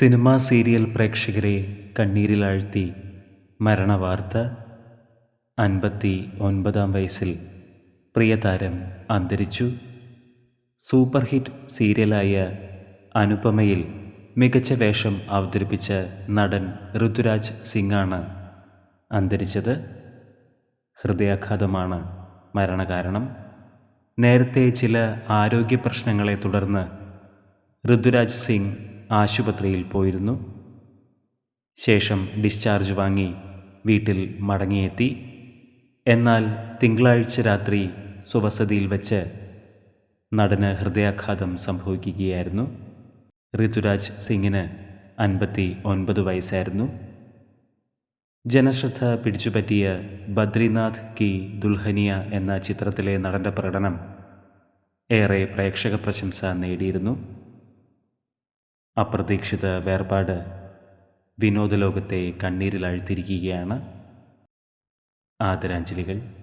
Cinema serial പ്രേക്ഷകരെ കണ്ണീരിലാഴ്ത്തി മരണവാർത്ത അൻപത്തി ഒൻപതാം വയസ്സിൽ. പ്രിയതാരം അന്തരിച്ചു. സൂപ്പർ ഹിറ്റ് സീരിയലായ അനുപമയിൽ മികച്ച വേഷം അവതരിപ്പിച്ച നടൻ ഋതുരാജ് സിംഗാണ് അന്തരിച്ചത്. ഹൃദയാഘാതമാണ് മരണകാരണം. നേരത്തെ ചില ആരോഗ്യ പ്രശ്നങ്ങളെ തുടർന്ന് ഋതുരാജ് സിംഗ് ആശുപത്രിയിൽ പോയിരുന്നു. ശേഷം ഡിസ്ചാർജ് വാങ്ങി വീട്ടിൽ മടങ്ങിയെത്തി. എന്നാൽ തിങ്കളാഴ്ച രാത്രി സ്വവസതിയിൽ വച്ച് നടന് ഹൃദയാഘാതം സംഭവിക്കുകയായിരുന്നു. ഋതുരാജ് സിംഗിന് അൻപത്തി ഒൻപത് വയസ്സായിരുന്നു. ജനശ്രദ്ധ പിടിച്ചുപറ്റിയ ബദ്രിനാഥ് കി ദുൽഹനിയ എന്ന ചിത്രത്തിലെ നടന്റെ പ്രകടനം ഏറെ പ്രേക്ഷക പ്രശംസ നേടിയിരുന്നു. അപ്രതീക്ഷിത വേർപാട് വിനോദലോകത്തെ കണ്ണീരിലാഴ്ത്തിയിരിക്കുകയാണ് ആദരാഞ്ജലികൾ.